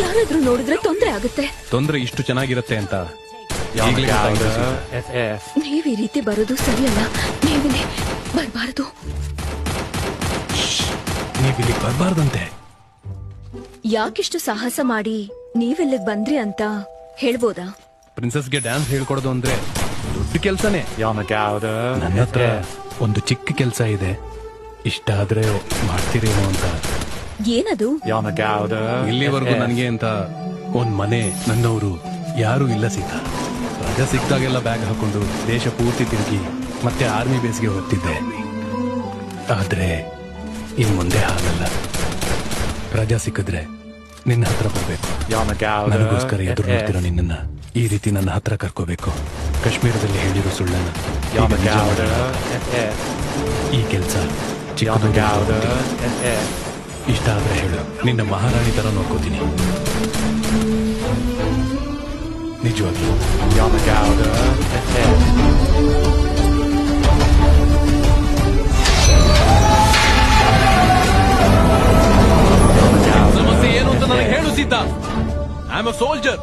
ಯಾರಾದ್ರೂ ನೋಡಿದ್ರೆ ತೊಂದ್ರೆ ಆಗುತ್ತೆ. ತೊಂದ್ರೆ ಇಷ್ಟು ಚೆನ್ನಾಗಿರುತ್ತೆ ಅಂತ ಈಗ್ಲೇ ಗೊತ್ತಾಗಿದೆ ಸೀತಾ. ನೀವ್ ಈ ರೀತಿ ಬರೋದು ಸರಿಯಲ್ಲ. ನೀವಿಲ್ಲಿ ಬರಬಾರದು. ನೀವ್ ಇಲ್ಲಿಗೆ ಬರಬಾರ್ದಂತೆ. ಯಾಕಿಷ್ಟು ಸಾಹಸ ಮಾಡಿ ನೀವಿಲ್ಲಿಗ್ ಬಂದ್ರಿ ಅಂತ ಹೇಳ್ಬೋದಾ? ಪ್ರಿನ್ಸಸ್ಗೆ ಡ್ಯಾನ್ಸ್ ಹೇಳ್ಕೊಡೋದು ಅಂದ್ರೆ ದೊಡ್ಡ ಕೆಲ್ಸನೇ. ನನ್ನ ಹತ್ರ ಒಂದು ಚಿಕ್ಕ ಕೆಲ್ಸ ಇದೆ. ಇಷ್ಟ ಆದ್ರೆ ಮಾಡ್ತೀರೇನೋ ಅಂತ. ಏನದು. ಇಲ್ಲಿವರೆಗೂ ನನಗೆ ಅಂತ ಒಂದ್ ಮನೆ ನನ್ನವರು ಯಾರು ಇಲ್ಲ ಸೀತಾ ರಜಾ ಸಿಕ್ಕಾಗೆಲ್ಲ ಬ್ಯಾಗ್ ಹಾಕೊಂಡು ದೇಶ ಪೂರ್ತಿ ತಿರುಗಿ ಮತ್ತೆ ಆರ್ಮಿ ಬೇಸ್ಗೆ ಹೋಗ್ತಿದ್ದೆ ಆದ್ರೆ ಇನ್ ಮುಂದೆ ಹಾಗಲ್ಲ ರಜಾ ಸಿಕ್ಕಿದ್ರೆ ನಿನ್ನ ಹತ್ರ ಬರ್ಬೇಕು. ನನಗೋಸ್ಕರ ಎದುರು. ನೋಡ್ತಿರೋ ನಿನ್ನನ್ನ ಈ ರೀತಿ ನನ್ನ ಹತ್ರ ಕರ್ಕೋಬೇಕು ಕಾಶ್ಮೀರದಲ್ಲಿ ಹೇಳಿರೋ ಸುಳ್ಳನ್ನ. FF. ಈ ಕೆಲಸ. ಇಷ್ಟ ಆದ್ರೆ ಹೇಳು ನಿನ್ನ ಮಹಾರಾಣಿ ತರ ನೋಡ್ಕೋತೀನಿ ನಿಜವಾಗ್ಲೂ. FF. ಸಮಸ್ಯೆ ಏನು ಅಂತ ನನಗೆ ಹೇಳು Sita I am a soldier